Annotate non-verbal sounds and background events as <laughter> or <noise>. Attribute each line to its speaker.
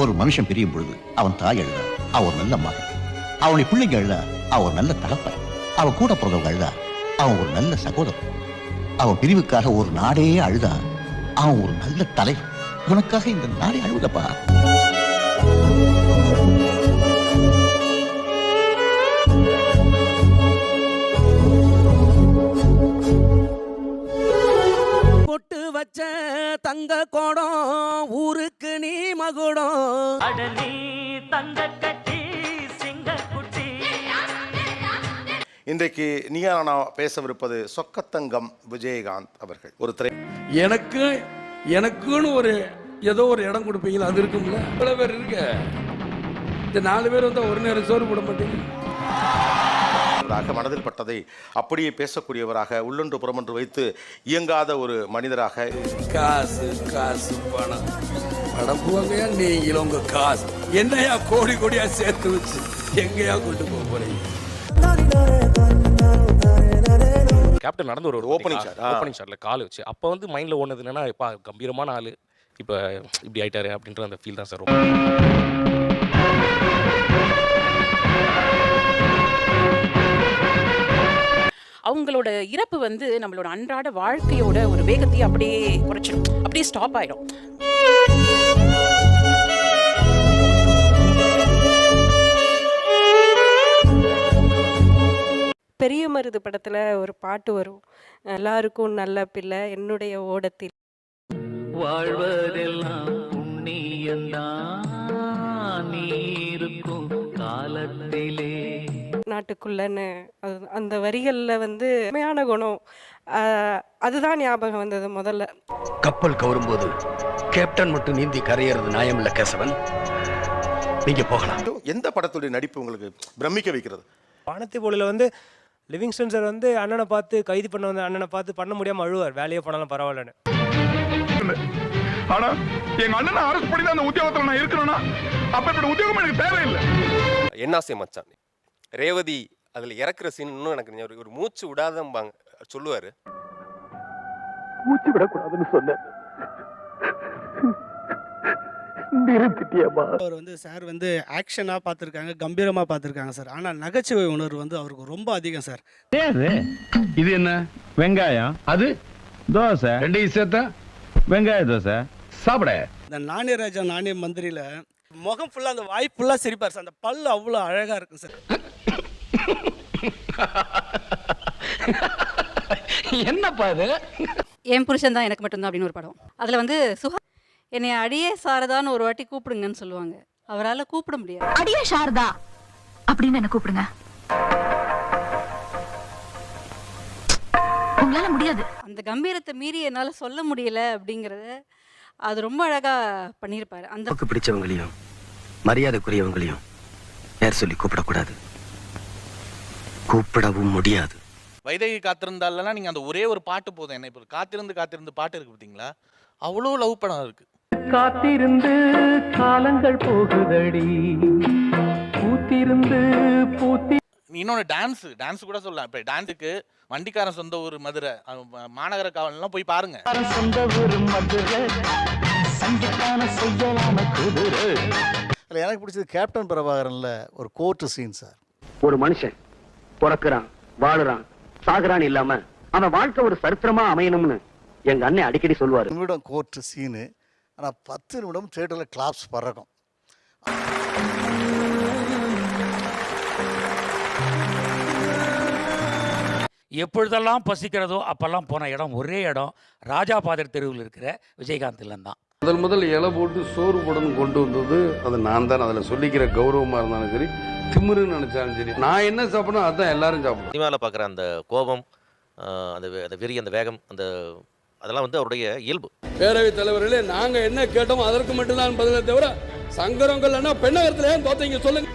Speaker 1: ஒரு மனுஷன் பிரியும் பொழுது அவன் தாய் அழுதா? அவன் ஒரு நல்ல மகன். அவனுடைய பிள்ளைங்க அழுதா? அவன் ஒரு நல்ல தகப்பன். அவன் கூட பிறந்தவங்க அழுதா? அவன் ஒரு நல்ல சகோதரன். அவன் பிரிவுக்காக ஒரு நாடே அழுதா? அவன் ஒரு நல்ல தலை உனக்காக இந்த நாடே அழுதப்பா
Speaker 2: வச்ச தங்க கோடம் ஊருக்கு நீ மகுடம்.
Speaker 3: அடலி தங்க கட்டி சிங்கக்குட்டி
Speaker 4: இன்றைக்கு நீயா நானா பேசவிருப்பது சொக்கத்தங்கம் விஜயகாந்த் அவர்கள். ஒரு திரை
Speaker 5: எனக்கு எனக்குன்னு ஒரு ஏதோ ஒரு இடம் கொடுப்பீங்களா? அது இருக்கும்ல. இவ்வளவு பேர் இருக்க. இந்த நாலு பேர் வந்தா ஒரு நேரம் சோறு போட மாட்டீங்க.
Speaker 4: ஆக மனதில் பட்டதை அப்படியே பேசக்கூடியவராக உள்ளொன்று புறமொன்று வைத்து இயங்காத ஒரு மனிதராக
Speaker 5: காசு காசு பணம். படம் போங்கயா நீங்களும் உங்க காசு. என்னையா கோடி கோடியா சேர்த்து வச்சு எங்கேயா கொண்டு போக போறீங்க?
Speaker 6: கேப்டன் நடந்து ஒரு
Speaker 4: shot, ஆ.
Speaker 6: ஓப்பனிங் ஷாட்ல கால் வச்சு. அப்போ வந்து மைண்ட்ல ஓடுனது என்னன்னா இப்ப கம்பீரமான ஆளு. இப்போ இப்படி ஆயிட்டாரு அப்படின்ற அந்த ஃபீல் தான் சார் ரொம்ப.
Speaker 7: அவங்களோட இறப்பு வந்து நம்மளோட அன்றாட வாழ்க்கையோட ஒரு வேகத்தையே அப்படியே குறைச்சிடும் அப்படியே ஸ்டாப் ஆயிடும்
Speaker 8: பெரிய மருது படத்துல ஒரு பாட்டு வரும். எல்லாருக்கும் நல்ல பிள்ளை என்னுடைய ஓடத்தில்.
Speaker 3: வாழ்வதெல்லாம் புண்ணியந்தான் நீ இருக்கும் காலத்திலே
Speaker 8: நாட்டுக்குள்ளன்னு அது அந்த வரிகள்ல வந்து உண்மையான குணம் அதுதான் ஞாபகம் வந்தது முதல்ல.
Speaker 9: கப்பல் கவரும்போது கேப்டன் மட்டும் நீந்தி கரையறது நியாயமில்ல கேசவன். நீங்க போகலாம்.
Speaker 4: எந்த படத்துடைய நடிப்பு உங்களுக்கு பிரமிக்க வைக்கிறது?
Speaker 10: வானத்தை போலில் வந்து லிவிங்ஸ்டன் சார் வந்து அண்ணனை பார்த்து கைது பண்ண வந்த அண்ணனை பார்த்து பண்ண முடியாம அழுவார். வேலையே பண்ணாலும் பரவாயில்லன்னு.
Speaker 11: ஆனா எங்க அண்ணனை அரசு பண்ணி அந்த உத்தியோகத்துல நான் இருக்கிறேன்னா அப்ப இப்படி உத்தியோகம் எனக்கு தேவையில்லை.
Speaker 12: என்னாசை மச்சான். ரேவதி அதில் இறக்குற சீன் இன்னும் எனக்கு ஞாபகம் இருக்கு. ஒரு மூச்சு விடாதம்பாங்க. சொல்லுவார்.
Speaker 9: மூச்சு விடக்கூடாதுன்னு சொன்னேன்.
Speaker 2: அவர் வந்து சார் வந்து ஆக்ஷனாக பார்த்துருக்காங்க கம்பீரமாக பார்த்துருக்காங்க சார். ஆனால் நகைச்சுவை உணர்வு வந்து அவருக்கு ரொம்ப அதிகம் சார்.
Speaker 11: இது என்ன? வெங்காயம்? அது? தோசை. ரெண்டையும் சேர்த்தா? வெங்காய தோசை. சாப்பிட.
Speaker 2: இந்த நாணய ராஜா நாணய மந்திரியில் முகம் ஃபுல்லாக அந்த வாய் ஃபுல்லாக சிரிப்பார் சார். அந்த பல்லு அவ்வளோ அழகாக இருக்கும் சார். <laughs>
Speaker 9: என்னப்பா இது?
Speaker 7: என் புருஷன் தான் எனக்கு மட்டும்தான் அப்படின்னு ஒரு படம். அதில் வந்து சுகா என்னை அடியே சாரதான்னு ஒரு வாட்டி கூப்பிடுங்கன்னு சொல்லுவாங்க. அவரால் கூப்பிட முடியாது.
Speaker 8: அடியே சாரதா அப்படின்னு என்ன கூப்பிடுங்க. உங்களால முடியாது.
Speaker 7: அந்த கம்பீரத்தை மீறி என்னால் சொல்ல முடியல அப்படிங்கிறத அது ரொம்ப அழகாக பண்ணியிருப்பாரு. அந்த
Speaker 9: பிடிச்சவங்களையும் மரியாதைக்குரியவங்களையும் பேர் சொல்லி கூப்பிடக்கூடாது. கூப்பிடவும் முடியாது.
Speaker 12: வைதகி காத்திருந்தாலாம் நீங்கள் அந்த ஒரே ஒரு பாட்டு போதும். என்ன இப்போ காத்திருந்து காத்திருந்து பாட்டு இருக்கு பார்த்தீங்களா அவ்வளோ லவ் படம் இருக்கு.
Speaker 3: காத்திருந்து காலங்கள் போகுதடி. பூத்திருந்து பூத்தி
Speaker 12: இன்னொன்று டான்ஸ் டான்ஸ் கூட சொல்லலாம். இப்போ டான்ஸுக்கு வண்டிக்காரன் சொந்த ஊர் மதுரை. மாநகர காவல்லாம் போய் பாருங்க.
Speaker 3: சொந்த ஒரு மதுரை.
Speaker 2: எனக்கு பிடிச்சது கேப்டன் பிரபாகரனில் ஒரு கோர்ட்டு சீன் சார்
Speaker 9: ஒரு மனுஷன். பிறக்கிறான் வாழுறான். சாகுறான் இல்லாம அவன் வாழ்க்கை ஒரு சரித்திரமா அமையணும்னு எங்க அண்ணன் அடிக்கடி சொல்லுவாரு.
Speaker 2: நிமிடம் கோர்ட்டு சீனு ஆனால் பத்து நிமிடம் தேட்டரில் கிளாப்ஸ் பறக்கும்.
Speaker 5: எப்பொழுதெல்லாம் பசிக்கிறதோ அப்பெல்லாம் போன இடம் ஒரே இடம். ராஜா பாதர் தெருவில் இருக்கிற விஜயகாந்த் இல்லம் தான்
Speaker 11: முதல் முதல் இலை போட்டு சோறு போடணும் கொண்டு வந்தது. அது நான் தான். அதில் சொல்லிக்கிற கௌரவமா இருந்தாலும் சரி திமிருன்னு நினைச்சாலும் சரி. நான் என்ன சாப்பிடணும் அதான் எல்லாரும் சாப்பிடணும்.
Speaker 12: சினிமாவில் பார்க்குற அந்த கோபம் அந்த அந்த வெறி அந்த வேகம் அந்த அதெல்லாம் வந்து அவருடைய இயல்பு.
Speaker 5: பேரவைத் தலைவர்களே நாங்க என்ன கேட்டோம் அதற்கு மட்டும்தான் பதிலை தவிர சங்கரங்கள் பெண்ணகரத்துல ஏன் தோத்தீங்க சொல்லுங்க.